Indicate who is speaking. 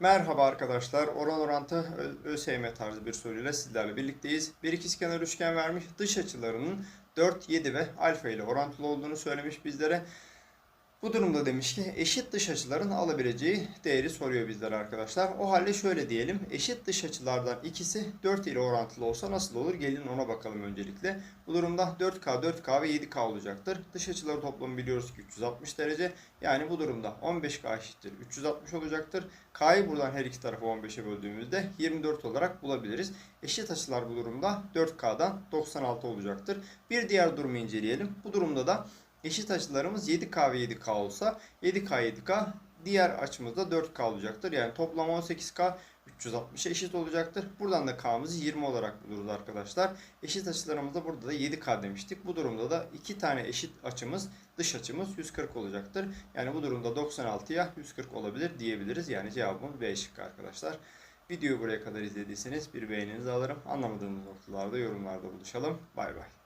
Speaker 1: Merhaba arkadaşlar. Oran orantı ÖSYM tarzı bir soruyla sizlerle birlikteyiz. Bir ikizkenar üçgen vermiş. Dış açılarının 4, 7 ve alfa ile orantılı olduğunu söylemiş bizlere. Bu durumda demiş ki eşit dış açıların alabileceği değeri soruyor bizlere arkadaşlar. O halde şöyle diyelim. Eşit dış açılardan ikisi 4 ile orantılı olsa nasıl olur? Gelin ona bakalım öncelikle. Bu durumda 4K, 4K ve 7K olacaktır. Dış açıları toplamı biliyoruz ki 360 derece. Yani bu durumda 15K eşittir 360 olacaktır. K'yı buradan her iki tarafa 15'e böldüğümüzde 24 olarak bulabiliriz. Eşit açılar bu durumda 4K'dan 96 olacaktır. Bir diğer durumu inceleyelim. Bu durumda da eşit açılarımız 7K ve 7K olsa 7K 7K diğer açımızda 4K olacaktır. Yani toplam 18K 360'a eşit olacaktır. Buradan da K'mızı 20 olarak buluruz arkadaşlar. Eşit açılarımızda burada da 7K demiştik. Bu durumda da iki tane eşit açımız dış açımız 140 olacaktır. Yani bu durumda 96'ya 140 olabilir diyebiliriz. Yani cevabımız B şıkkı arkadaşlar. Videoyu buraya kadar izlediyseniz bir beğeninizi alırım. Anlamadığımız noktalarda yorumlarda buluşalım. Bay bay.